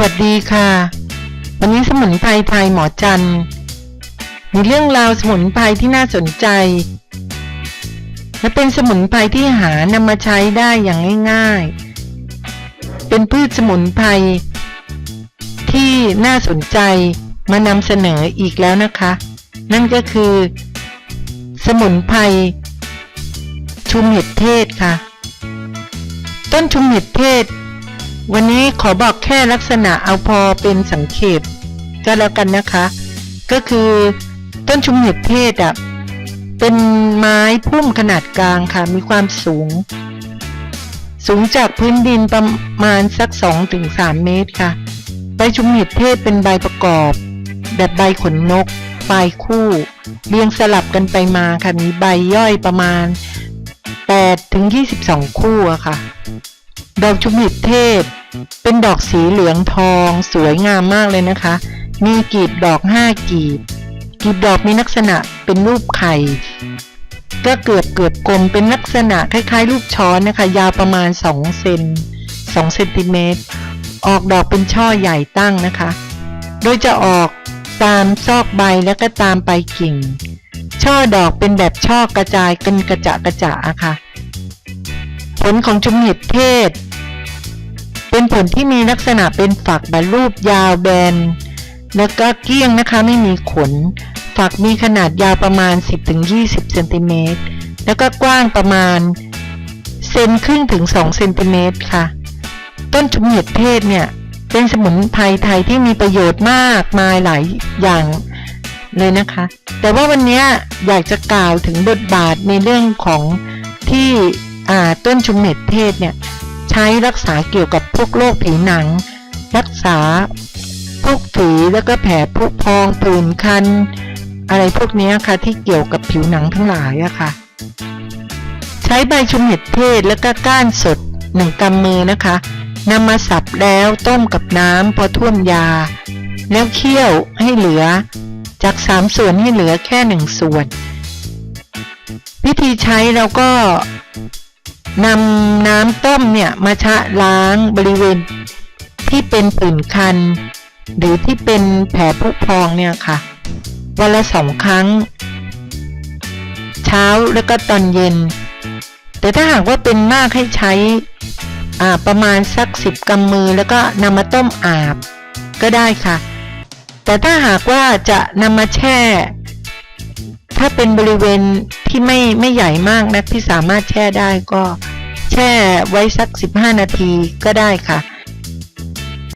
วัสดีค่ะ วันนี้สมุนไพรไทยหมอจันมีเรื่องราวสมุนไพรที่น่าสนใจ และเป็นสมุนไพรที่หานำมาใช้ได้อย่างง่าย ๆ เป็นพืชสมุนไพรที่น่าสนใจมานำเสนออีกแล้วนะคะ นั่นก็คือ สมุนไพรชุมเห็ดเทศค่ะ ต้นชุมเห็ดเทศ วันนี้ขอบอกแค่ลักษณะเอาพอเป็นสังเขปก็แล้วกันนะคะ ก็คือต้นชุมเห็ดเทศอะเป็นไม้พุ่มขนาดกลางค่ะ มีความสูง สูงจากพื้นดินประมาณสัก 2-3 เมตรค่ะ ใบชุมเห็ดเทศเป็นใบประกอบ แบบใบขนนกปลายคู่เรียงสลับกันไปมาค่ะ มีใบย่อยประมาณ8-22 คู่อะค่ะ ดอกชุมห็ดเทศเป็นดอกสีเหลืองทอง สวยงามมากเลยนะคะ มีกลีบดอกห้ากีบกลีบดอกมีลักษณะเป็นรูปไข่ ก็เกือบเกือบกลมเป็นลักษณะคล้ายๆรูปช้อนนะคะ ยาวประมาณ2เซน2เซนติเมตร ออกดอกเป็นช่อใหญ่ตั้งนะคะ โดยจะออกตามซอกใบแล้วก็ตามไปลายกิ่ง ช่อดอกเป็นแบบช่อกระจายกันกระจะกระจะอะค่ะ ผลของชุมเห็ดเทศ เป็นผลที่มีลักษณะเป็นฝักแบบรูปยาวแบน แล้วก็เกี้ยงนะคะไม่มีขน ฝักมีขนาดยาวประมาณ 10-20 เซนติเมตร แล้วก็กว้างประมาณเซนครึ่งถึง 2 เซนติเมตรค่ะ ต้นชุมเห็ดเทศเนี่ย เป็นสมุนไพรไทยที่มีประโยชน์มากมายหลายอย่างเลยนะคะ แต่ว่าวันนี้อยากจะกล่าวถึงบทบาทในเรื่องของที่ ต้นชุมเห็ดเทศเนี่ยใช้รักษาเกี่ยวกับพวกโรคผิวหนัง รักษาพวกฝีแล้วก็แผลผุพองผื่นคัน อะไรพวกนี้ค่ะที่เกี่ยวกับผิวหนังทั้งหลายอะค่ะ ใช้ใบชุมเห็ดเทศแล้วก็ก้านสดหนึ่งกำมือนะคะนำมาสับแล้วต้มกับน้ำพอท่วมยา แล้วเคี่ยวให้เหลือ จากสามส่วนให้เหลือแค่หนึ่งส่วน วิธีใช้เราก็ นำน้ำต้มเนี่ยมาชะล้างบริเวณที่เป็นผื่นคัน หรือที่เป็นแผลผุพองเนี่ยค่ะ วันละสองครั้ง เช้าแล้วก็ตอนเย็น แต่ถ้าหากว่าเป็นมากให้ใช้ประมาณสักสิบกำมือแล้วก็นำมาต้มอาบก็ได้ค่ะ แต่ถ้าหากว่าจะนำมาแช่ ถ้าเป็นบริเวณที่ไม่ไม่ใหญ่มากนะที่สามารถแช่ได้ก็ แช่ไว้สัก 15 นาทีก็ได้ค่ะ